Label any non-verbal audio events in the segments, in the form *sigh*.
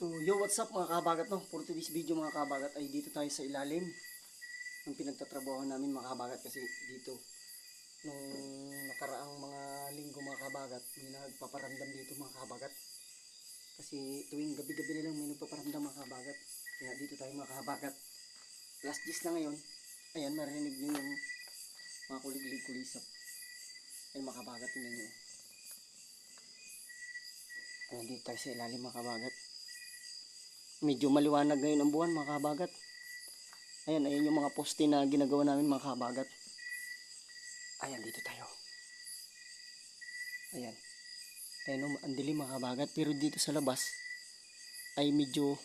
So, yo, what's up mga kabagat, no? For today's video mga kabagat ay dito tayo sa ilalim ng pinagtatrabaho namin mga kabagat kasi dito nung nakaraang mga linggo mga kabagat may nagpaparamdam dito mga kabagat. Kasi tuwing gabi-gabi na lang may nagpaparamdam mga kabagat. Kaya dito tayo mga kabagat. Last days na ngayon ayan marinig nyo yung mga kuliglig kulisap ayan mga kabagat tingnan nyo ayan dito tayo sa ilalim mga kabagat medyo maliwanag ngayon ang buwan mga kabagat. Ayan ayan yung mga poste na ginagawa namin mga kabagat. Ayan dito tayo. Ayan. Ayan oh, ang dilim mga kabagat. Pero dito sa labas ay medyo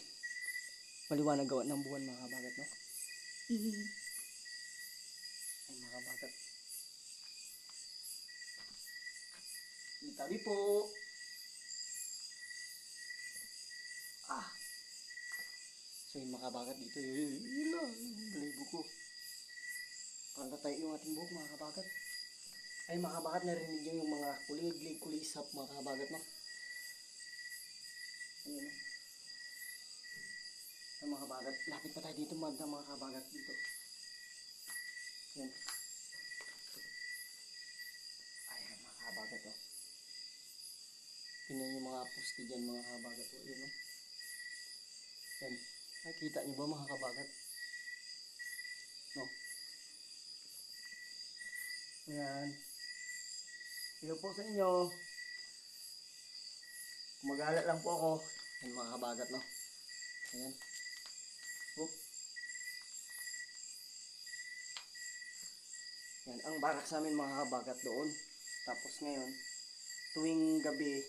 maliwanag gawa ng buwan mga kabagat no? Ay mga kabagat. Itabi po So yung mga kabagat dito, yun, yun lang, yung balibo ko. Parang natay yung ating buhok mga. Ay mga kabagat, narinig nyo yung mga kuliglig, kulisap mga kabagat, no? Ayan, no? Ay mga kabagat, lapit pa tayo dito mag mga kabagat dito. Ayan. Ayan mga kabagat, no? Tingnan yung mga poste dyan mga kabagat, oh, yun, no? Ayan. Nakikita niyo ba mga kabagat? No? Ayan. Hello po sa inyo. Kumagala lang po ako. Ayan mga kabagat, no? Ayan. Oop. Yan, ang barak sa amin mga kabagat doon. Tapos ngayon, tuwing gabi,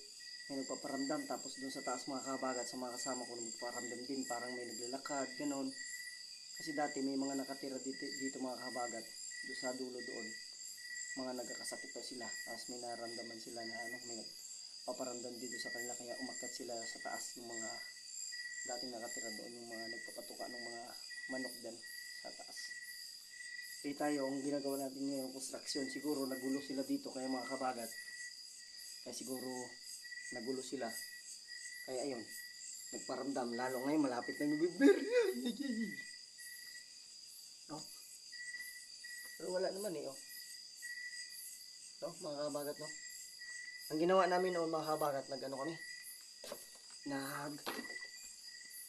may nagpaparamdam tapos doon sa taas mga kabagat sa mga kasama ko nagpaparamdam din parang may naglalakad ganon kasi dati may mga nakatira dito, dito mga kabagat doon sa dulo doon. Mga nagkakasakit daw sila tapos may naramdaman sila na ano may paparamdam dito sa kanila kaya umakyat sila sa taas yung mga dating nakatira doon yung mga nagpapatuka ng mga manok dyan sa taas. Eh tayo ang ginagawa natin ngayon construction siguro nagulo sila dito kaya mga kabagat kaya siguro nagulo sila. Kaya ayun, nagparamdam. Lalo ngayon, malapit na bibir. *laughs* No? Pero wala naman eh, oh. No, mga kabagat, no? Ang ginawa namin noon, mga kabagat, nag ano kami? Nag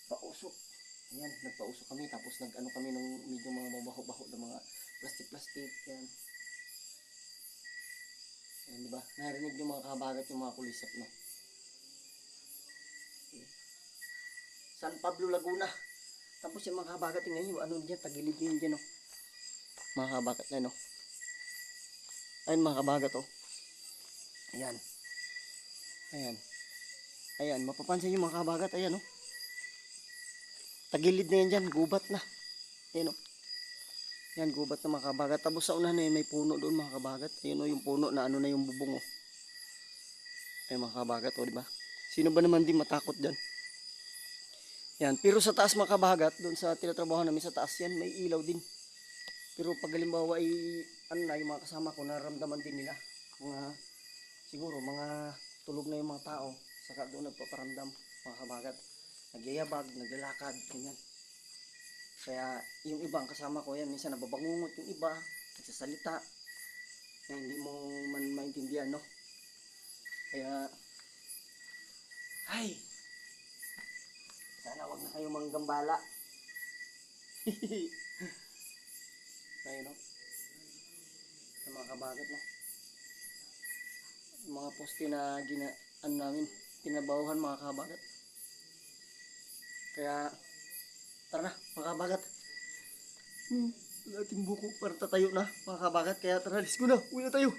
pausok. Ayan, nagpausok kami. Tapos nag ano kami ng medyo mga mabaho-baho na mga plastic-plastic. Yan. Ayan, di ba? Narinig yung mga kabagat yung mga kulisap, no? San Pablo, Laguna. Tapos yung mga kabagat, tingnan nyo, ano dyan, tagilid yun dyan, no? Mga kabagat na, no? Ayun, mga kabagat, oh. Ayan. Ayan. Ayan, mapapansin yung mga kabagat, ayan, oh. Tagilid na yan dyan, gubat na. Ayan, oh. Yan, gubat na mga kabagat. Tapos sa unahan na yun, may puno doon mga kabagat. Ayun, oh, yung puno na ano na yung bubong, oh. Ayun, mga kabagat, oh, di ba? Sino ba naman di matakot dyan? Yan, pero sa taas mga kabagat, doon sa tinatrabaho namin sa taas yan, may ilaw din. Pero pag halimbawa ay, ano na, yung mga kasama ko, naramdaman din nila. Mga, siguro, mga tulog na yung mga tao, saka doon nagpaparamdam, mga kabagat. Nagyayabag, naglalakad, ganyan. Kaya, yung ibang kasama ko, yan, minsan nababangungot yung iba, nagsasalita, na hindi mo man maintindihan, no? Kaya, ay, sana wag na kayo manggambala. Ayun, no? Yung mga kabagat, no? Yung mga poste na gina, ano namin, tinabahuhan mga kabagat. Kaya, tara na, mga kabagat. Hmm, ating buko para tatayo na, mga kabagat. Kaya tara, let's go na, uwi na tayo.